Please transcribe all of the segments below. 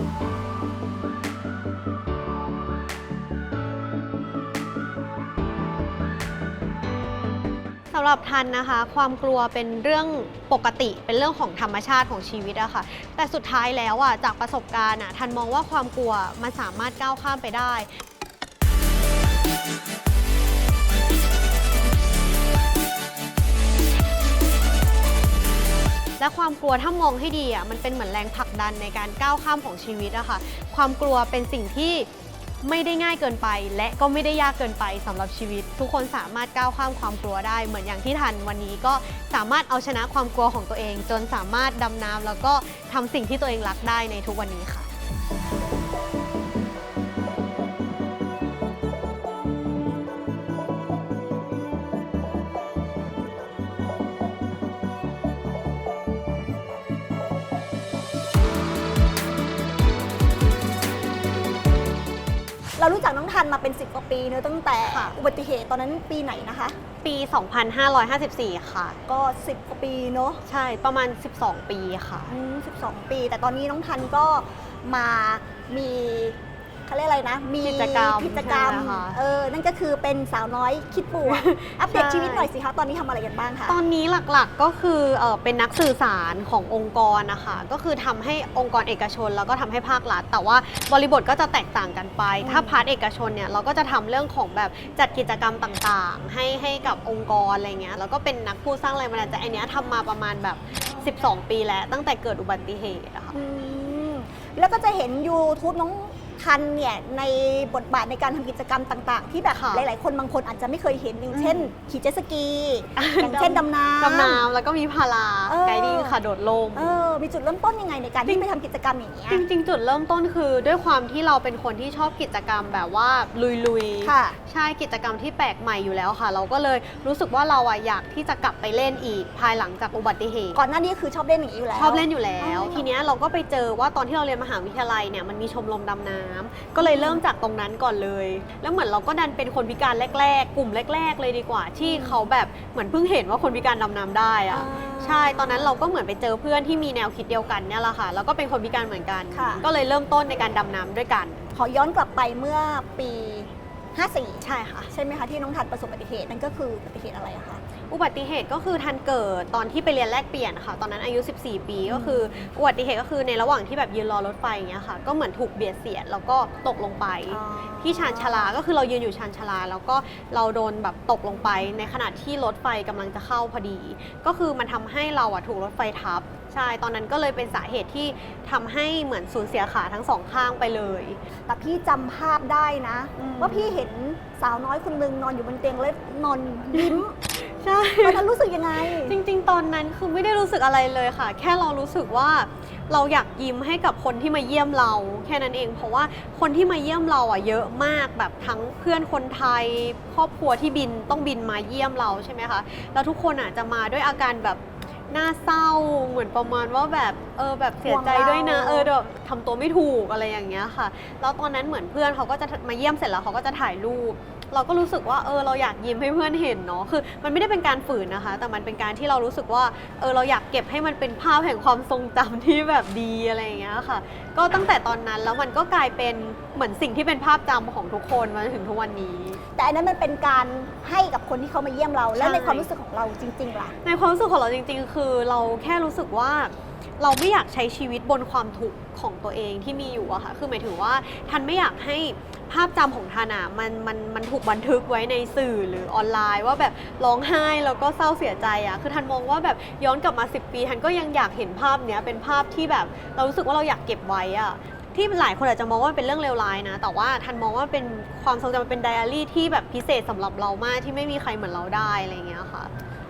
สำหรับทันนะคะ ความกลัวเป็นเรื่องปกติเป็นเรื่องของธรรมชาติของชีวิตอะค่ะ แต่สุดท้ายแล้วอะจากประสบการณ์อะทันมองว่าความกลัวมันสามารถก้าวข้ามไปได้ และความกลัวถ้ามองให้ดีอะมันเป็นเหมือนแรงผลักดันในการก้าวข้ามของชีวิตอะค่ะ ความกลัวเป็นสิ่งที่ไม่ได้ง่ายเกินไป และก็ไม่ได้ยากเกินไปสำหรับชีวิต ทุกคนสามารถก้าวข้ามความกลัวได้ เหมือนอย่างที่ทันวันนี้ก็สามารถเอาชนะความกลัวของตัวเอง จนสามารถดำน้ำแล้วก็ทำสิ่งที่ตัวเองรักได้ในทุกวันนี้ค่ะ เรารู้จักน้องทันมาเป็น10กว่าปีเนอะตั้งแต่ค่ะ อุบัติเหตุตอนนั้นปีไหนนะคะ ปี 2554 ค่ะ ก็ 10กว่าปีเนอะใช่ประมาณ 12 ปีค่ะ อืม12 ปี แต่ตอนนี้น้องทันก็มามี เขาเรียกอะไรนะ มีกิจกรรมกิจกรรมใช่ไหมคะ เออ นั่นก็คือเป็นสาวน้อยคิดบวก อัปเดตใช่ชีวิตหน่อยสิคะตอนนี้ทำอะไรกันบ้างคะ ตอนนี้หลักๆก็คือเออเป็นนักสื่อสารขององค์กรนะคะก็คือทำให้องค์กรเอกชนแล้วก็ทำให้ภาครัฐ แต่ว่าบริบทก็จะแตกต่างกันไป อืม ถ้าพาร์ทเอกชนเนี่ยเราก็จะทำเรื่องของแบบจัดกิจกรรมต่างๆ ให้ให้กับองค์กรอะไรเงี้ยแล้วก็เป็นนักพูดสร้างแรงบันดาลใจอันเนี้ยทำมาประมาณแบบ 12 ปีแล้วตั้งแต่เกิดอุบัติเหตุอะค่ะ อืมแล้วก็จะเห็น YouTube น้อง ทันเนี่ยในบทบาทในการทำกิจกรรมต่างๆ ที่แบบค่ะหลายๆ คนบางคนอาจจะไม่เคยเห็นอย่างเช่นอืมขี่เจ็ตสกี อย่างเช่นดำน้ำดำน้ำแล้วก็มีพาราเออไกดิ้งค่ะโดดลมเออมีจุดเริ่มต้นยังไงในการที่ไปทำกิจกรรมอย่างเงี้ยจริงๆ จุดเริ่มต้นคือด้วยความที่เราเป็นคนที่ชอบกิจกรรมแบบว่าลุยๆค่ะใช่กิจกรรมที่แปลกใหม่อยู่แล้วค่ะ เราก็เลยรู้สึกว่าเราอะอยากที่จะกลับไปเล่นอีกภายหลังจากอุบัติเหตุก่อนหน้านี้คือชอบเล่นอย่างนี้อยู่แล้วชอบเล่นอยู่แล้วอ๋อทีเนี้ยเราก็ไปเจอว่าตอนที่เราเรียนมหาวิทยาลัยเนี่ยมันมีชมรมดำน้ำก็เลยเริ่มจากตรงนั้นก่อนเลย แล้วเหมือนเราก็ดันเป็นคนพิการแรก ๆ กลุ่มแรก ๆ เลยดีกว่า ที่เขาแบบเหมือนเพิ่งเห็นว่าคนพิการดำน้ำได้อะอ่าใช่ตอนนั้นเราก็เหมือนไปเจอเพื่อนที่มีแนวคิดเดียวกันเนี่ยแหละค่ะแล้วก็เป็นคนพิการเหมือนกันค่ะก็เลยเริ่มต้นในการดำน้ำด้วยกัน ขอย้อนกลับไปเมื่อปี 54 ใช่ค่ะ ใช่ไหมคะที่น้องทันประสบอุบัติเหตุนั่นก็คืออุบัติเหตุอะไรอะคะ อุบัติเหตุก็คือทันเกิดตอนที่ไปเรียนแลกเปลี่ยนค่ะ ตอนนั้นอายุ 14 ปีก็คืออุบัติเหตุก็คือในระหว่างที่แบบยืนรอรถไฟอย่างเงี้ยค่ะ ก็เหมือนถูกเบียดเสียดแล้วก็ตกลงไป ที่ชานชาลาก็คือเรายืนอยู่ชานชาลา แล้วก็เราโดนแบบตกลงไป ในขณะที่รถไฟกำลังจะเข้าพอดี ก็คือมันทำให้เราอะถูกรถไฟทับใช่ตอนนั้นก็เลยเป็นสาเหตุที่ทำให้เหมือนสูญเสียขาทั้งสองข้างไปเลย แต่พี่จำภาพได้นะอืมว่าพี่เห็นสาวน้อยคนหนึงนอนอยู่บนเตียงแล้วนอนยิ้ม ใช่ ตอนนั้นรู้สึกยังไง จริงๆ ตอนนั้นคือไม่ได้รู้สึกอะไรเลยค่ะ แค่เรารู้สึกว่าเราอยากยิ้มให้กับคนที่มาเยี่ยมเรา แค่นั้นเอง เพราะว่าคนที่มาเยี่ยมเราอะเยอะมากแบบทั้งเพื่อนคนไทย ครอบครัวที่บินต้องบินมาเยี่ยมเราใช่ไหมคะแล้วทุกคนอะจะมาด้วยอาการแบบหน้าเศร้าเหมือนประมาณว่าแบบเออแบบเสียใจด้วยนะห่วงเราเออแบบทำตัวไม่ถูกอะไรอย่างเงี้ยค่ะ แล้วตอนนั้นเหมือนเพื่อนเขาก็จะมาเยี่ยมเสร็จแล้วเขาก็จะถ่ายรูป เราก็รู้สึกว่าเออเราอยากยิ้มให้เพื่อนเห็นเนาะคือ มันไม่ได้เป็นการฝืนนะคะ แต่มันเป็นการที่เรารู้สึกว่าเออเราอยากเก็บให้มันเป็นภาพแห่งความทรงจำที่แบบดีอะไรอย่างเงี้ยค่ะ ก็ตั้งแต่ตอนนั้นแล้วมันก็กลายเป็นเหมือนสิ่งที่เป็นภาพจำของทุกคนมาจนถึงทุกวันนี้ แต่อันนั้นมันเป็นการให้กับคนที่เขามาเยี่ยมเรา แล้วใช่ในความรู้สึกของเราจริงๆล่ะในความรู้สึกของเราจริง ๆ คือเราแค่รู้สึกว่าเราไม่อยากใช้ชีวิตบนความทุกข์ของตัวเองที่มีอยู่อะค่ะ คือหมายถึงว่าทันไม่อยากให้ ภาพจำของทันอะมันมันมันถูกบันทึกไว้ในสื่อหรือออนไลน์ว่าแบบร้องไห้แล้วก็เศร้าเสียใจอะคือทันมองว่าแบบย้อนกลับมา 10 ปีทันก็ยังอยากเห็นภาพเนี้ยเป็นภาพที่แบบเรารู้สึกว่าเราอยากเก็บไว้อะที่หลายคนอาจจะมองว่าเป็นเรื่องเลวร้ายนะ แต่ว่าทันมองว่าเป็นความทรงจำเป็นไดอารี่ที่แบบพิเศษสำหรับเรามากที่ไม่มีใครเหมือนเราได้อะไรเงี้ยค่ะ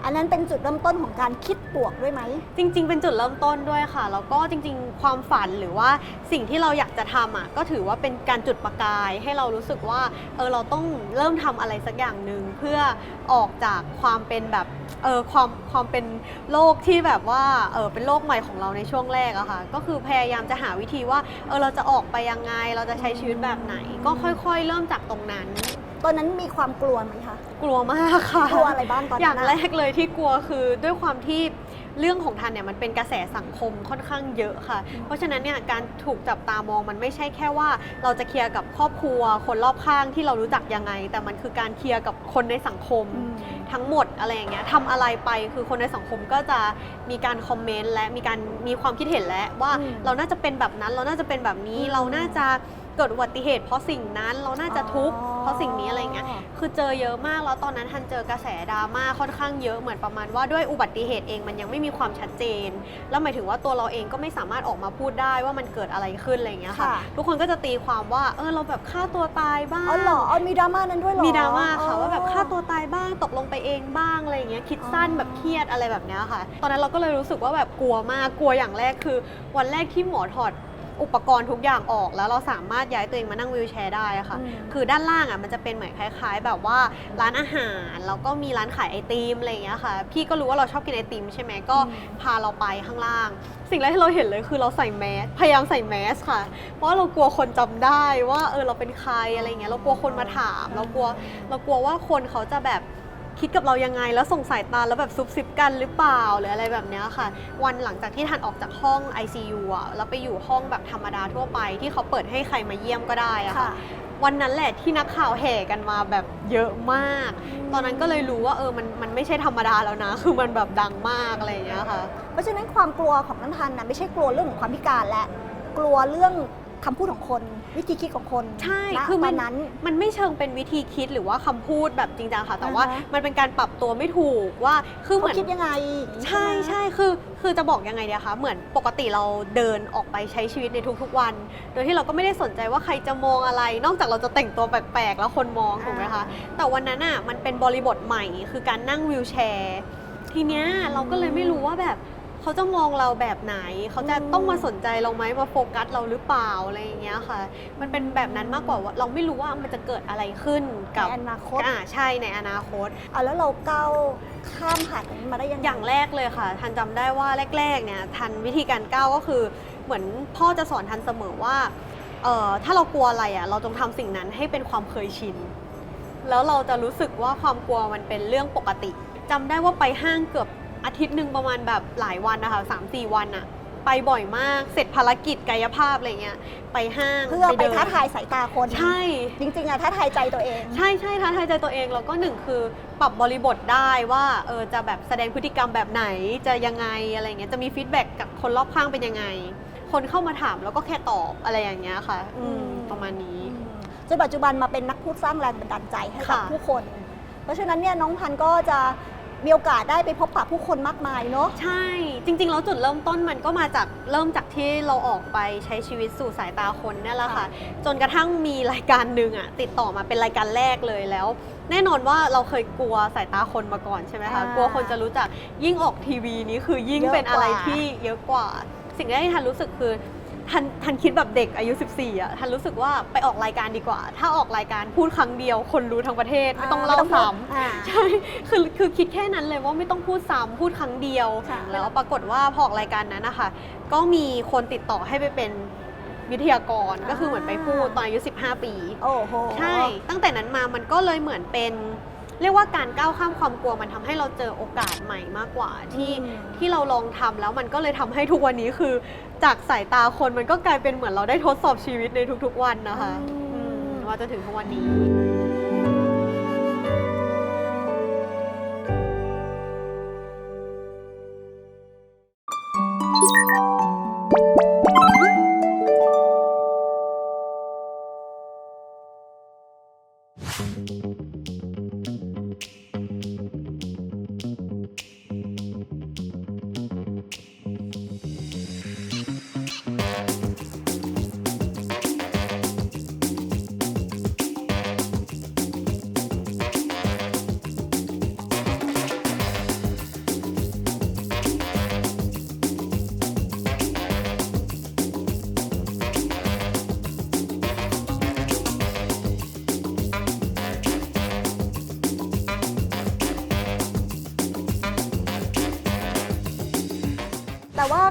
อันนั้นเป็นจุดเริ่มต้นของการคิดบวกด้วยไหม จริง ๆ เป็นจุดเริ่มต้นด้วยค่ะ แล้วก็จริง ๆ ความฝันหรือว่าสิ่งที่เราอยากจะทำอะก็ถือว่าเป็นการจุดประกายให้เรารู้สึกว่าเออเราต้องเริ่มทำอะไรสักอย่างหนึ่งเพื่อออกจากความเป็นแบบเออความความเป็นโลกที่แบบว่าเออเป็นโลกใหม่ของเราในช่วงแรกอะค่ะก็คือพยายามจะหาวิธีว่าเออเราจะออกไปยังไง เราจะใช้ชีวิตแบบไหน ก็ค่อย ๆ เริ่มจากตรงนั้น ตอนนั้นมีความกลัวไหมคะ กลัวมากค่ะกลัวอะไรบ้างตอนอย่างนั้นแรอะกเลยที่กลัวคือด้วยความที่เรื่องของทันเนี่ยมันเป็นกระแสสังคมค่อนข้างเยอะค่ะ เพราะฉะนั้นเนี่ยการถูกจับตามองมันไม่ใช่แค่ว่า เราจะเคลียร์กับครอบครัว คนรอบข้างที่เรารู้จักยังไง แต่มันคือการเคลียร์กับคนในสังคม ทั้งหมดอะไรอย่างเงี้ยทำอะไรไปคือคนในสังคมก็จะมีการคอมเมนต์และมีการมีความคิดเห็นแล้วว่าอืมเราน่าจะเป็นแบบนั้นเราน่าจะเป็นแบบนี้อืมเราน่าจะ เกิดอุบัติเหตุ เพราะสิ่งนั้นเราน่าจะทุกข์อ๋อเพราะสิ่งนี้อะไรอย่างเงี้ยคือเจอเยอะมากแล้วตอนนั้นทันเจอกระแสดราม่าค่อนข้างเยอะเหมือนประมาณว่าด้วยอุบัติเหตุเองมันยังไม่มีความชัดเจน แล้วหมายถึงว่าตัวเราเองก็ไม่สามารถออกมาพูดได้ว่ามันเกิดอะไรขึ้นอะไรอย่างเงี้ยค่ะค่ะ ทุกคนก็จะตีความว่าเออเราแบบฆ่าตัวตายบ้างอ๋อเหรออ๋อมีดราม่านั้นด้วยเหรอมีดราม่าค่ะอ๋อว่าแบบฆ่าตัวตายบ้างตกลงไปเองบ้างอะไรอย่างเงี้ยคิดสั้นอ๋อแบบเครียดอะไรแบบเนี้ยค่ะ ตอนนั้นเราก็เลยรู้สึกว่าแบบกลัวมากกลัวอย่างแรกคือ วันแรกที่หมอถอด อุปกรณ์ทุกอย่างออกแล้วเราสามารถย้ายตัวเองมานั่งวีลแชร์ได้อะค่ะอืมคือด้านล่างอะมันจะเป็นเหมือนคล้าย ๆ แบบว่าร้านอาหารแล้วก็มีร้านขายไอติมอะไรอย่างเงี้ยค่ะ พี่ก็รู้ว่าเราชอบกินไอติมใช่ไหมก็อืมพาเราไปข้างล่าง สิ่งแรกที่เราเห็นเลยคือเราใส่แมสพยายามใส่แมสค่ะ เพราะว่าเรากลัวคนจำได้ว่าเออเราเป็นใครอะไรเงี้ยเรากลัวคนมาถาม เรากลัวเรากลัวว่าคนเขาจะแบบ คิดกับเรายังไง แล้วส่งสายตาแล้วแบบซุบซิบกันหรือเปล่าหรืออะไรแบบเนี้ยค่ะ วันหลังจากที่ทันออกจากห้อง ICU อะแล้วไปอยู่ห้องแบบธรรมดาทั่วไป ที่เขาเปิดให้ใครมาเยี่ยมก็ได้อะค่ะค่ะ วันนั้นแหละที่นักข่าวแห่กันมาแบบเยอะมาก ตอนนั้นก็เลยรู้ว่าเออมันมันไม่ใช่ธรรมดาแล้วนะ คือมันแบบดังมากอะไรอย่างเงี้ยค่ะ เพราะฉะนั้นความกลัวของน้ำทันนะไม่ใช่กลัวเรื่องของความพิการและกลัวเรื่อง คำพูดของคนวิธีคิดของคนใช่ณคือตมัอนนนั้น มันไม่เชิงเป็นวิธีคิดหรือว่าคำพูดแบบจริงจังค่ะ แต่ว่าอ่าฮะ มันเป็นการปรับตัวไม่ถูกว่าคือเหเขามือน คิดยังไงใช่ไหมใช่คือคือจะบอกยังไงเดียคะเหมือนปกติเราเดินออกไปใช้ชีวิตในทุกๆวัน โดยที่เราก็ไม่ได้สนใจว่าใครจะมองอะไร นอกจากเราจะแต่งตัวแปลกๆ แล้วคนมองถูกไหมคะแต่วันนั้นอะมันเป็นบริบทใหม่คือการนั่งวิวแชร์ ทีเนี้ยเราก็เลยไม่รู้ว่าแบบ เขาจะมองเราแบบไหน เขาจะต้องมาสนใจเราไหมมาโฟกัสเราหรือเปล่าอะไรอย่างเงี้ยค่ะ มันเป็นแบบนั้นมากกว่าว่าเราไม่รู้ว่ามันจะเกิดอะไรขึ้นกับในอนาคต อ่าใช่ในอนาคต เอาแล้วเราก้าวข้ามผ่านตรงนี้มาได้ยังไงอย่างแรกเลยค่ะ ทันจำได้ว่าแรก ๆ เนี่ย ทันวิธีการก้าวก็คือ เหมือนพ่อจะสอนทันเสมอว่าเอ่อถ้าเรากลัวอะไรอะ เราจงทำสิ่งนั้นให้เป็นความเคยชิน แล้วเราจะรู้สึกว่าความกลัวมันเป็นเรื่องปกติจำได้ว่าไปห้างเกือบ อาทิตย์หนึ่งประมาณแบบหลายวันนะคะสามสี่วันอะไปบ่อยมากเสร็จภารกิจกายภาพอะไรเงี้ยไปห้างเพื่อไปเดินท้าทายสายตาคนใช่ จริงๆอะท้าทายใจตัวเอง ใช่ใช่ท้าทายใจตัวเองแล้วก็หนึ่งคือปรับบริบทได้ว่าเออจะแบบแสดงพฤติกรรมแบบไหนจะยังไงอะไรเงี้ยจะมีฟีดแบ็กกับคนรอบข้างเป็นยังไง คนเข้ามาถามแล้วก็แค่ตอบอะไรอย่างเงี้ยค่ะอืมอืมประมาณนี้จนปัจจุบันมาเป็นนักพูดสร้างแรงบันดาลใจให้กับค่ะผู้คน เพราะฉะนั้นเนี่ยน้องพันธุ์ก็จะ มีโอกาสได้ไปพบปะผู้คนมากมายเนาะ ใช่ จริงๆ แล้วจุดเริ่มต้นมันก็มาจากเริ่มจากที่เราออกไปใช้ชีวิตสู่สายตาคนเนี่ยแหละค่ะ จนกระทั่งมีรายการหนึ่งอะติดต่อมาเป็นรายการแรกเลยแล้ว แน่นอนว่าเราเคยกลัวสายตาคนมาก่อนใช่ไหมคะ อ่ากลัวคนจะรู้จักยิ่งออกทีวีนี้คือยิ่งเยอะเป็นอะไรกว่าที่เยอะกว่า สิ่งแรกที่ทันรู้สึกคือ ทันทันคิดแบบเด็กอายุ 14อะทันรู้สึกว่าไปออกรายการดีกว่า ถ้าออกรายการพูดครั้งเดียว คนรู้ทั้งประเทศไม่ต้องเล่าซ้ำอ่าใช่คือคือคิดแค่นั้นเลยว่าไม่ต้องพูดซ้ำพูดครั้งเดียวค่ะแล้วปรากฏว่าพอออกรายการนั้นนะคะก็มีคนติดต่อให้ไปเป็นวิทยากรก็คือเหมือนไปพูดตอนอายุ 15 ปี โอ้โห ใช่ ตั้งแต่นั้นมามันก็เลยเหมือนเป็น เรียกว่าการก้าวข้ามความกลัวมันทำให้เราเจอโอกาสใหม่มากกว่าที่อืมที่เราลองทำแล้วมันก็เลยทำให้ทุกวันนี้คือ จากสายตาคนมันก็กลายเป็นเหมือนเราได้ทดสอบชีวิตในทุกๆวันนะคะอืมอืมมาจนถึงทุกวันนี้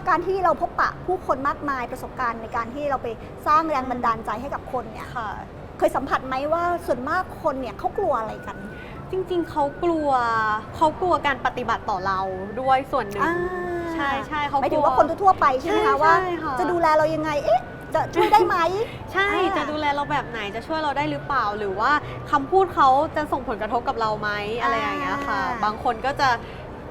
การที่เราพบปะผู้คนมากมายประสบการณ์ในการที่เราไปสร้างแรงบันดาลใจให้กับคนเนี่ยค่ะ เคยสัมผัสไหมว่าส่วนมากคนเนี่ยเขากลัวอะไรกัน จริงๆ เขากลัวเขากลัวการปฏิบัติต่อเราด้วยส่วนหนึ่ง อ่าใช่ใช่เขาหมายถึกงลัวว่าคนทั่วๆไปใช่ไหมใช่คะว่า ใช่ค่ะ จะดูแลเรายังไงเอ๊ะ จะช่วยได้ไหม ใช่อ่า จะดูแลเราแบบไหนจะช่วยเราได้หรือเปล่า หรือว่าคำพูดเขาจะส่งผลกระทบกับเราไหมอะไรอย่างเงี้ยค่ะ บางคนก็จะ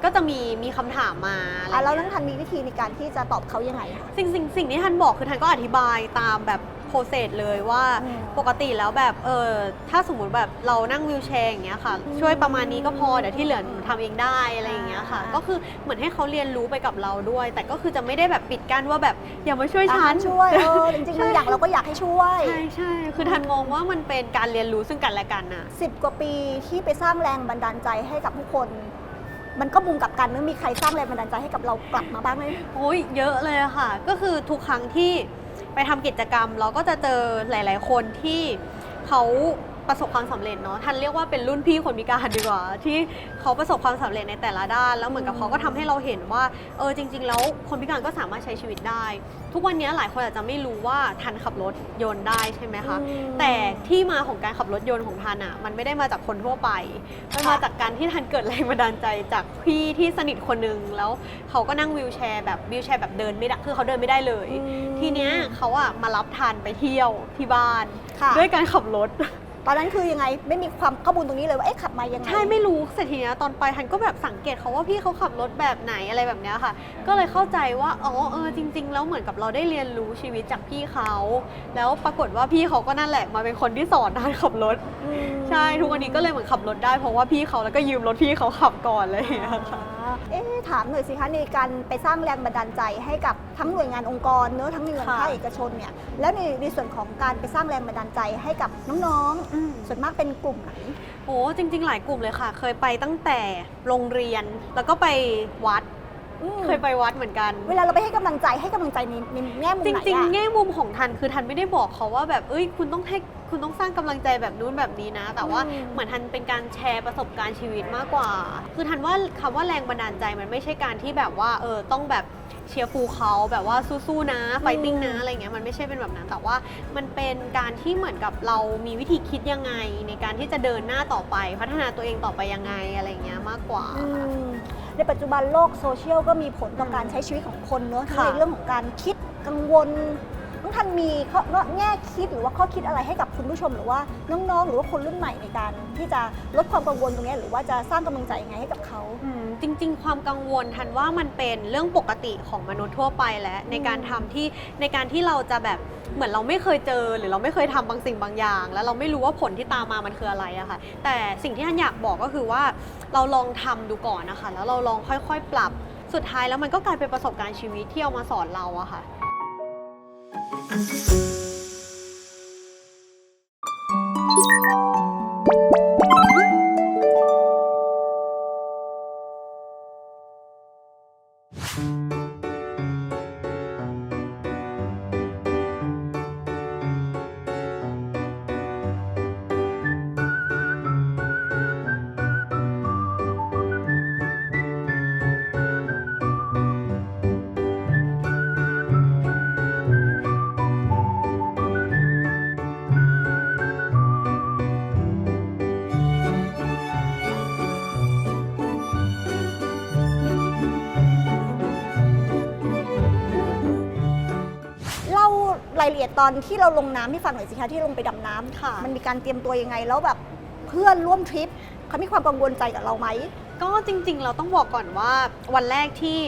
ก็จะมีมีคำถามมาอะไรอะแล้วเงี้น้ยองทันมีวิธีในการที่จะตอบเขายังไงคะ สิ่งสิ่งสิ่งที่ท่านบอกคือท่านก็อธิบายตามแบบโปรเซสเลยว่าอืมปกติแล้วแบบเออถ้าสมมุติแบบเรานั่งวิวแชร์อย่างเงี้ยค่ะอืมช่วยประมาณนี้ก็พอเดี๋ยวที่เหลือหนูทำเองได้อะไรอย่างเงี้ยค่ะ อ่า ก็คือเหมือนให้เขาเรียนรู้ไปกับเราด้วย แต่ก็คือจะไม่ได้แบบปิดกั้นว่าแบบอย่ามาช่วยฉันอะช่วยเออจริงๆบางอย่างเราก็อยากให้ช่วย ใช่ใช่คือทันมองว่ามันเป็นการเรียนรู้ซึ่งกันและกันน่ะสิบกว่าปีที่ไปสร้างแรงบันดาลใจให้กับผู้คน มันก็มุมกลับกันนะมีใครสร้างแรงบันดาลใจให้กับเรากลับมาบ้างไหมโอ้ยเยอะเลยค่ะ ก็คือทุกครั้งที่ไปทำกิจกรรม เราก็จะเจอหลาย ๆ คนที่เขา ประสบความสำเร็จเนาะท่านเรียกว่าเป็นรุ่นพี่คนพิการดีกว่า ที่เขาประสบความสำเร็จในแต่ละด้าน แล้วเหมือนกับเขาก็ทำให้เราเห็นว่าเออจริง ๆ แล้วคนพิการก็สามารถใช้ชีวิตได้ ทุกวันนี้หลายคนอาจจะไม่รู้ว่าทันขับรถยนต์ได้ใช่ไหมคะอืมแต่ที่มาของการขับรถยนต์ของทันอะมันไม่ได้มาจากคนทั่วไปมันมาจากการที่ทันเกิดแรงบันดาลใจจากพี่ที่สนิทคนนึงแล้วเขาก็นั่งวิวแชร์แบบวิวแชร์แบบเดินไม่ได้คือเขาเดินไม่ได้เลยอืมทีเนี้ยเขาอะมารับทันไปเที่ยวที่บ้านค่ะด้วยการขับรถ ตอนนั้นคือยังไงไม่มีความข้อมูลตรงนี้เลยว่าเอ๊ะขับมายังไง ใช่ไม่รู้เสร็จทีเนี้ยตอนไปฮันก็แบบสังเกตเขาว่าพี่เขาขับรถแบบไหนอะไรแบบเนี้ยค่ะ ก็เลยเข้าใจว่าอ๋อเออจริง ๆ แล้วเหมือนกับเราได้เรียนรู้ชีวิตจากพี่เขา แล้วปรากฏว่าพี่เขาก็นั่นแหละมาเป็นคนที่สอนทันขับรถ อืม ใช่ทุกวันนี้ก็เลยเหมือนขับรถได้เพราะว่าพี่เขาแล้วก็ยืมรถพี่เขาขับก่อนเลยอย่างเงี้ยค่ะอ่าเอ๊ะถามหน่อยสิคะในการไปสร้างแรงบันดาลใจให้กับทั้งหน่วยงานองค์กรเนอะทั้งหน่วยงานค่ะ ภาคเอกชนเนี่ยแล้วในในส่วนของการไปสร้างแรงบันดาลใจให้กับน้องอืม ๆ ส่วนมากเป็นกลุ่มไหน โอ้จริง ๆ หลายกลุ่มเลยค่ะ เคยไปตั้งแต่โรงเรียนแล้วก็ไปวัดอืมเคยไปวัดเหมือนกัน เวลาเราไปให้กำลังใจให้กำลังใจในในแง่มุมจไหนริงอะๆแง่มุมของทันคือทันไม่ได้บอกเขาว่าแบบเอ้ยคุณต้องให้ คุณต้องสร้างกำลังใจแบบนู้นแบบนี้นะ แต่ว่าอืมเหมือนทันเป็นการแชร์ประสบการณ์ชีวิตมากกว่า คือทันว่าคำว่าแรงบันดาลใจมันไม่ใช่การที่แบบว่าเออต้องแบบเชียร์ฟูลเขาแบบว่าสู้ๆนะไฟติ้งนะอะไรเงี้ยมันไม่ใช่เป็นแบบนั้น แต่ว่ามันเป็นการที่เหมือนกับเรามีวิธีคิดยังไง ในการที่จะเดินหน้าต่อไป พัฒนาตัวเองต่อไปยังไงอะไรเงี้ยมากกว่าอืมในปัจจุบันโลกโซเชียลก็มีผลต่อการใช้ชีวิตของคนเนอะทั้งค่ะในเรื่องของการคิดกังวลน้ องทันมีข้อแง่คิดหรือว่าข้อคิดอะไรให้กับคุณผู้ชม หรือว่าน้องๆ หรือว่าคนรุ่นใหม่ในการที่จะลดความกังวลตรงนี้หรือว่าจะสร้างกำลังใจยังไงให้กับเขา อืมจริง ๆ ความกังวลทันว่ามันเป็นเรื่องปกติของมนุษย์ทั่วไปแล้วในการทำที่ในการที่เราจะแบบเหมือนเราไม่เคยเจอ หรือเราไม่เคยทำบางสิ่งบางอย่าง แล้วเราไม่รู้ว่าผลที่ตามมามันคืออะไรอะค่ะ แต่สิ่งที่ทันอยากบอกก็คือว่าเราลองทำดูก่อนนะคะ แล้วเราลองค่อยๆ ปรับสุดท้ายแล้วมันก็กลายเป็นประสบการณ์ชีวิตที่เอามาสอนเราอะค่ะ เตอนที่เราลงน้ำให้ฟังหน่อยสิคะที่ลงไปดำน้ำค่ะ มันมีการเตรียมตัวยังไงแล้วแบบเพื่อนร่วมทริปเขามีความกังวลใจกับเราไหม ก็จริงๆ เราต้องบอกก่อนว่าวันแรกที่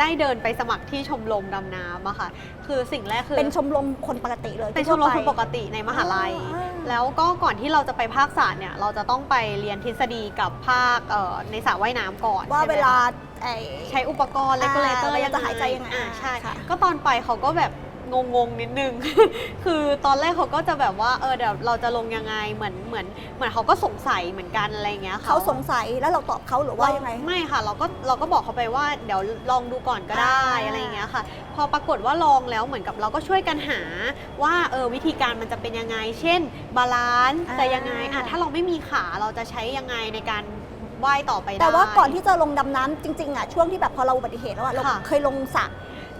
ได้เดินไปสมัครที่ชมรมดำน้ำอะค่ะ คือสิ่งแรกคือ เป็นชมรมคนปกติเลยเป็นชมรมคนปกติในมหาลัยอ่าแล้วก็ก่อนที่เราจะไปภาคศาสตร์เนี่ย เราจะต้องไปเรียนทฤษฎีกับภาคเอ่อในสระว่ายน้ำก่อน ว่าใช่ไหมเวลาคะไอ้ใช้อุปกรณ์เลอ่ากูเลเตอร์เวลายังจะหายใจยังไงอ่าใช่ค่ะก็ตอนไปเขาก็แบบ งงๆนิดนึง คือตอนแรกเขาก็จะแบบว่าเออเดี๋ยวเราจะลงยังไงเหมือนเหมือนเหมือนเขาก็สงสัยเหมือนกันอะไรอย่างเงี้ยค่ะเขาสงสัยแล้วเราตอบเขาหรือว่ายังไง ไม่ค่ะ เราก็เราก็บอกเขาไปว่าเดี๋ยวลองดูก่อนก็ได้อ่าอะไรอย่างเงี้ยค่ะ พอปรากฏว่าลองแล้วเหมือนกับเราก็ช่วยกันหาว่าเออวิธีการมันจะเป็นยังไง เช่น บาลานซ์จะยังไงอะถ้าเราไม่มีขาเราจะใช้ยังไงในการว่ายต่อไปได้แต่ว่าก่อนที่จะลงดำน้ำจริงๆอะช่วงที่แบบพอเราอุบัติเหตุแล้วอะเราค่ะเคยลงสระ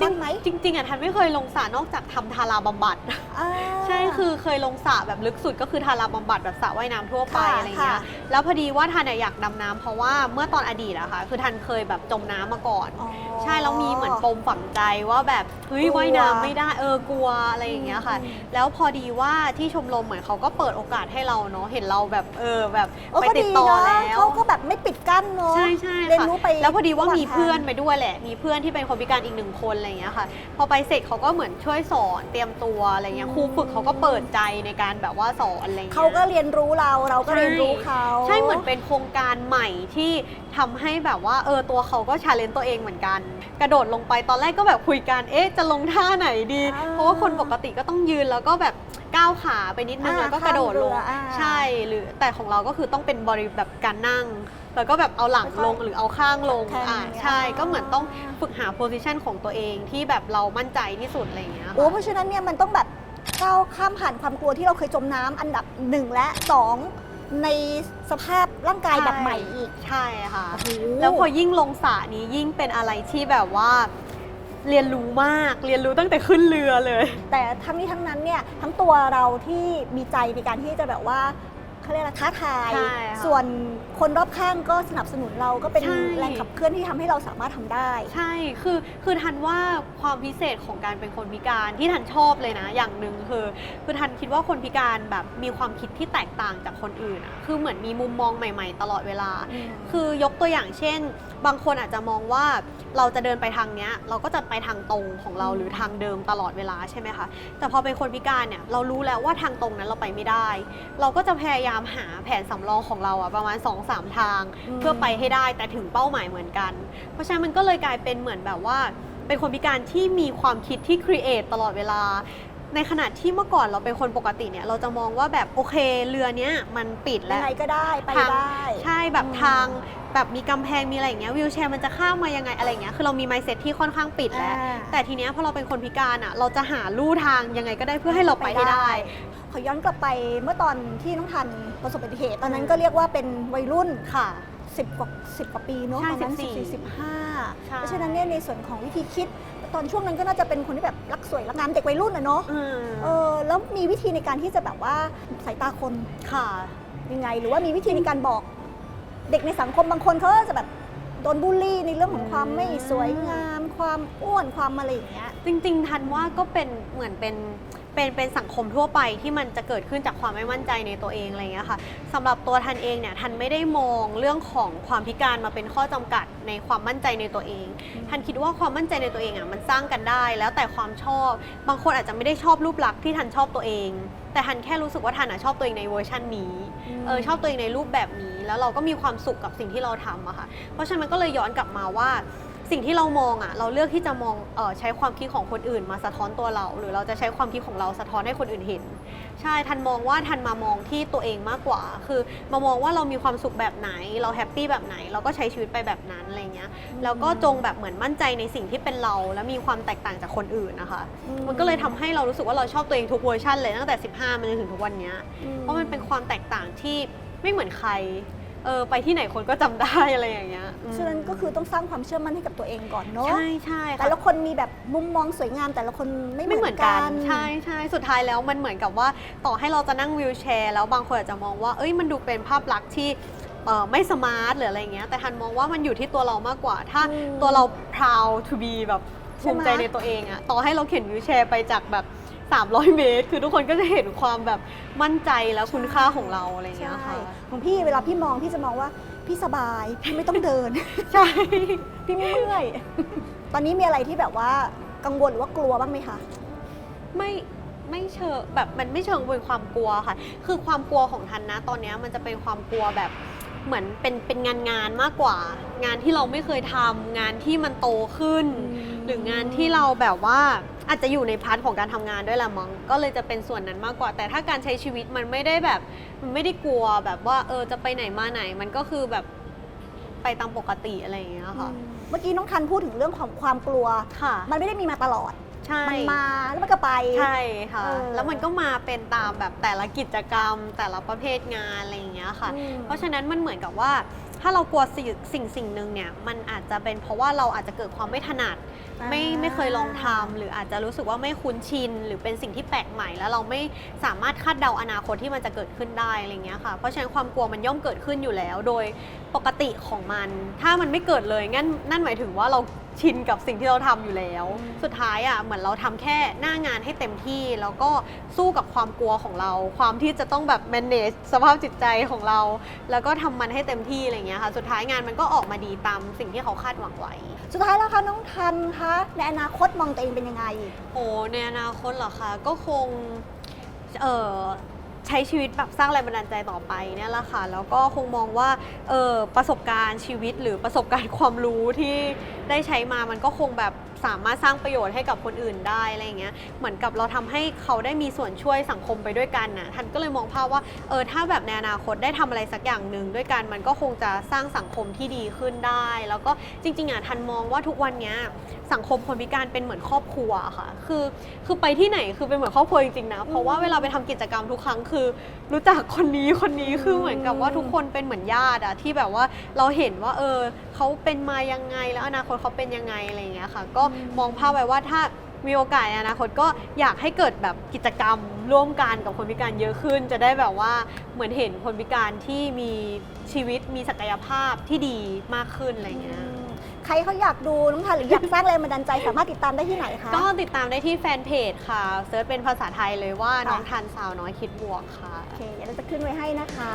บ้างไหมจริงจริงๆอะทันไม่เคยลงสระนอกจากทำทาราบำบัดอ่าใช่คือเคยลงสระแบบลึกสุดก็คือทาราบำบัดแบบสระว่ายน้ำทั่วไปค่ะอะไรเงี้ยค่ะ แล้วพอดีว่าทันอะอยากดำน้ำเพราะว่าเมื่อตอนอดีตอะค่ะ คือทันเคยแบบจมน้ำมาก่อน อ๋อ ใช่แล้วมีเหมือนปมฝังใจว่าแบบเฮ้ยกลัวว่ายน้ำไม่ได้เออกลัวอะไรอย่างเงี้ยค่ะ อืมแล้วพอดีว่าที่ชมรมเหมือนเขาก็เปิดโอกาสให้เราเนาะเห็นเราแบบเออแบบเออไปก็ติดดีต่อนะแล้ว เขาก็แบบไม่ปิดกั้นเนาะใช่ใช่เรียนค่ะรู้ไปแล้วพอดีว่าระหว่างมีเพื่อนทางไปด้วยแหละ มีเพื่อนที่เป็นคนพิการอีกหนึ่งคนอะไรอย่างเงี้ยค่ะ พอไปเสร็จเขาก็เหมือนช่วยสอนเตรียมตัวอะไรเงี้ยครูฝึกเขาก็เปิดใจในการแบบว่าสอนอะไรเงี้ยเขาก็เรียนรู้เราเราก็ใช่เรียนรู้เขาใช่เหมือนเป็นโครงการใหม่ที่ทำให้แบบว่าเออตัวเขาก็ชาเลนจ์ตัวเองเหมือนกัน กระโดดลงไปตอนแรกก็แบบคุยกันเอ๊ะจะลงท่าไหนดีอ่าเพราะว่าคนปกติก็ต้องยืนแล้วก็แบบก้าวขาไปนิดนึงอ่าแล้วก็กระโดดลงข้ามเรืออ่าใช่หรือแต่ของเราก็คือต้องเป็นบริแบบการนั่ง แล้วก็แบบเอาหลังลงค่อยๆหรือเอาข้างลงแทนอ่าอย่างเงี้ยใช่อ่าก็เหมือนต้องฝึกหาโพสิชันของตัวเองที่แบบเรามั่นใจที่สุดอะไรอย่างเงี้ยค่ะ โอ้เพราะฉะนั้นเนี่ยมันต้องแบบก้าวข้ามผ่านความกลัวที่เราเคยจมน้ำอันดับหนึ่งและสองในสภาพร่างกายแบบใหม่อีกใช่ค่ะ โอ้โห แล้วพอยิ่งลงสระนี้ยิ่งเป็นอะไรที่แบบว่า เรียนรู้มากเรียนรู้ตั้งแต่ขึ้นเรือเลย แต่ทั้งนี้ทั้งนั้นเนี่ยทั้งตัวเราที่มีใจในการที่จะแบบว่า เขาเรียกอะไรท้าทาย ใช่ค่ะส่วนคนรอบข้างก็สนับสนุนเราก็เป็นใช่ แรงขับเคลื่อนที่ทำให้เราสามารถทำได้ ใช่ คือ คือทันว่าความพิเศษของการเป็นคนพิการที่ทันชอบเลยนะ อย่างหนึ่งคือ คือทันคิดว่าคนพิการแบบมีความคิดที่แตกต่างจากคนอื่นอะคือเหมือนมีมุมมองใหม่ ๆ ตลอดเวลา คือยกตัวอย่างเช่นบางคนอาจจะมองว่าเราจะเดินไปทางเนี้ยเราก็จะไปทางตรงของเราอืมหรือทางเดิมตลอดเวลาใช่ไหมคะแต่พอเป็นคนพิการเนี่ยเรารู้แล้วว่าทางตรงนั้นเราไปไม่ได้ เราก็จะพยายามหาแผนสำรองของเราอะประมาณ2-3ทาง เพื่อไปให้ได้แต่ถึงเป้าหมายเหมือนกัน เพราะฉะนั้นมันก็เลยกลายเป็นเหมือนแบบว่า เป็นคนพิการที่มีความคิดที่ครีเอทตลอดเวลาในขณะที่เมื่อก่อนเราเป็นคนปกติเนี่ย เราจะมองว่าแบบโอเคเรือเนี้ยมันปิดแล้ยัวงไงก็ได้ ไปทางได้ ใช่แบบอืมทาง แบบมีกำแพงมีอะไรอย่างเงี้ยวิวแชร์มันจะข้ามมายังไงอะไรอย่างเงี้ยคือเรามีไมเซ็ตที่ค่อนข้างปิดแล้ว อ่า แต่ทีเนี้ยพอเราเป็นคนพิการอะเราจะหาลู่ทางยังไงก็ได้เพื่อให้เราไปให้ได้ ขอย้อนกลับไปเมื่อตอนที่น้องทันประสบอุบัติเหตุ ตอนนั้นก็เรียกว่าเป็นวัยรุ่น ค่ะ 10 กว่า 10 กว่าปีเนาะใช่ตอนนั้น14 14 15 ใช่ เพราะฉะนั้นเนี่ยในส่วนของวิธีคิด ตอนช่วงนั้นก็น่าจะเป็นคนที่แบบรักสวยรักงามเด็กวัยรุ่นอะเนาะ อืมเออแล้วมีวิธีในการที่จะแบบว่าสายตาคนค่ะ ยังไง หรือว่ามีวิธีในการบอก เด็กในสังคมบางคนเขาก็จะแบบโดนบูลลี่ในเรื่องของความไม่สวยงาม ความอ้วนความอะไรอย่างเงี้ย จริงๆ ทันว่าก็เป็นเหมือนเป็นเป็นเป็นสังคมทั่วไปที่มันจะเกิดขึ้นจากความไม่มั่นใจในตัวเองอะไรเงี้ยค่ะสำหรับตัวทันเองเนี่ยทันไม่ได้มองเรื่องของความพิการมาเป็นข้อจำกัดในความมั่นใจในตัวเอง ทันคิดว่าความมั่นใจในตัวเองอะมันสร้างกันได้ แล้วแต่ความชอบ บางคนอาจจะไม่ได้ชอบรูปลักษณ์ที่ทันชอบตัวเอง แต่ทันแค่รู้สึกว่าทันอะชอบตัวเองในเวอร์ชันนี้เออชอบตัวเองในรูปแบบนี้ แล้วเราก็มีความสุขกับสิ่งที่เราทำอะค่ะ เพราะฉะนั้นมันก็เลยย้อนกลับมาว่าสิ่งที่เรามองอะเราเลือกที่จะมองเออใช้ความคิดของคนอื่นมาสะท้อนตัวเรา หรือเราจะใช้ความคิดของเราสะท้อนให้คนอื่นเห็น ใช่ทันมองว่าทันมามองที่ตัวเองมากกว่า คือมามองว่าเรามีความสุขแบบไหน เราแฮปปี้แบบไหน เราก็ใช้ชีวิตไปแบบนั้นอะไรเงี้ยแล้วก็จงแบบเหมือนมั่นใจในสิ่งที่เป็นเรา และมีความแตกต่างจากคนอื่นนะคะ มันก็เลยทำให้เรารู้สึกว่าเราชอบตัวเองทุกเวอร์ชันเลยตั้งแต่ 15มาจนถึงทุกวันเนี้ยเพราะมันเป็นความแตกต่างที่ ไม่เหมือนใคร เออไปที่ไหนคนก็จำได้อะไรอย่างเงี้ยอืมฉะนั้นก็คือต้องสร้างความเชื่อมั่นให้กับตัวเองก่อนเนาะใช่ใช่ค่ะแต่ละคนมีแบบมุมมองสวยงาม แต่ละคนไม่ไม่เหเหมืมืออนนกักันน ใช่ใช่สุดท้ายแล้วมันเหมือนกับว่าต่อให้เราจะนั่งวีลแชร์ แล้วบางคนอาจจะมองว่าเอ้ยมันดูเป็นภาพลักษณ์ที่เอ่อไม่สมาร์ทหรืออะไรเงี้ยแต่ทันมองว่ามันอยู่ที่ตัวเรามากกว่า ถ้าอืมตัวเรา proud to be แบบใช่ภูไหมมิใจในตัวเองอะต่อให้เราเข็นวีลแชร์ไปจากแบบ 300 เมตร คือทุกคนก็จะเห็นความแบบมั่นใจแล้วคุณค่าของเราอะไรเงี้ยใช่ค่ะ ของพี่เวลาพี่มองพี่จะมองว่าพี่สบายพี่ไม่ต้องเดิน ใช่ พี่ไม่เมื่อย ตอนนี้มีอะไรที่แบบว่ากังวลหรือว่ากลัวบ้างไหมคะ ไม่ไม่เชิงแบบมันไม่เชิงเป็นความกลัวค่ะ คือความกลัวของทันนะ ตอนเนี้ยมันจะเป็นความกลัวแบบเหมือนเป็นเป็นงานงานมากกว่า งานที่เราไม่เคยทำงานที่มันโตขึ้นอืมหรืองานที่เราแบบว่า อาจจะอยู่ในพาร์ทของการทำงานด้วยแหละมั้งก็เลยจะเป็นส่วนนั้นมากกว่า แต่ถ้าการใช้ชีวิตมันไม่ได้แบบมันไม่ได้กลัวแบบว่าเออจะไปไหนมาไหน มันก็คือแบบไปตามปกติอะไรอย่างเงี้ยค่ะเมื่อกี้น้องทันพูดถึงเรื่องของความกลัวค่ะ มันไม่ได้มีมาตลอดใช่มันมาแล้วมันก็ไปใช่ค่ะเออแล้วมันก็มาเป็นตามแบบแต่ละกิจกรรม แต่ละประเภทงานอะไรอย่างเงี้ยค่ะอืมเพราะฉะนั้นมันเหมือนกับว่า ถ้าเรากลัวสิ่งสิ่งสิ่งหนึ่งเนี่ยมันอาจจะเป็นเพราะว่าเราอาจจะเกิดความไม่ถนัด ไม่อ่าไม่เคยลองทำหรืออาจจะรู้สึกว่าไม่คุ้นชิน หรือเป็นสิ่งที่แปลกใหม่ แล้วเราไม่สามารถคาดเดาอนาคตที่มันจะเกิดขึ้นได้อะไรเงี้ยค่ะเพราะฉะนั้นความกลัวมันย่อมเกิดขึ้นอยู่แล้ว โดยปกติของมัน ถ้ามันไม่เกิดเลยงั้นนั่นหมายถึงว่าเรา ชินกับสิ่งที่เราทำอยู่แล้ว สุดท้ายอะเหมือนเราทำแค่หน้างานให้เต็มที่ แล้วก็สู้กับความกลัวของเรา ความที่จะต้องแบบ manage สภาพจิตใจของเรา แล้วก็ทำมันให้เต็มที่อะไรเงี้ยค่ะ สุดท้ายงานมันก็ออกมาดีตามสิ่งที่เขาคาดหวังไว้ สุดท้ายแล้วคะน้องทันคะในอนาคตมองตัวเองเป็นยังไง โอ้ในอนาคตเหรอคะก็คงเออ ใช้ชีวิตแบบสร้างแรงบันดาลใจต่อไปเนี่ยแหละค่ะ แล้วก็คงมองว่าเออประสบการณ์ชีวิตหรือประสบการณ์ความรู้ที่ได้ใช้มามันก็คงแบบสามารถสร้างประโยชน์ให้กับคนอื่นได้อะไรเงี้ยเหมือนกับเราทำให้เขาได้มีส่วนช่วยสังคมไปด้วยกันน่ะทันก็เลยมองภาพว่าเออถ้าแบบในอนาคตได้ทำอะไรสักอย่างหนึ่งด้วยกันมันก็คงจะสร้างสังคมที่ดีขึ้นได้ แล้วก็จริงๆอะทันมองว่าทุกวันเนี้ยสังคมคนพิการเป็นเหมือนครอบครัวค่ะ คือคือไปที่ไหนคือเป็นเหมือนครอบครัวจริงๆนะเพราะว่าเวลาไปทำกิจกรรมทุกครั้งคือ รู้จักคนนี้คนนี้คือเหมือนกับว่าทุกคนเป็นเหมือนญาติอะที่แบบว่าเราเห็นว่าเออเขาเป็นมายังไงแล้วอนาคตเขาเป็นยังไงอะไรเงี้ยค่ะ ก็มองภาพไว้ว่าถ้ามีโอกาสในอนาคตก็อยากให้เกิดแบบกิจกรรมร่วมกันกับคนพิการเยอะขึ้น จะได้แบบว่าเหมือนเห็นคนพิการที่มีชีวิตมีศักยภาพที่ดีมากขึ้นอะไรอย่างเงี้ยใครเขาอยากดูน้องทันหรืออยากสร้างแรงบันดาลใจสามารถติดตามได้ที่ไหนคะก็ติดตามได้ที่แฟนเพจค่ะเซิร์ชเป็นภาษาไทยเลยว่าค่ะน้องทันสาวน้อยคิดบวกค่ะโอเคเดี๋ยวเราจะขึ้นไว้ให้นะคะ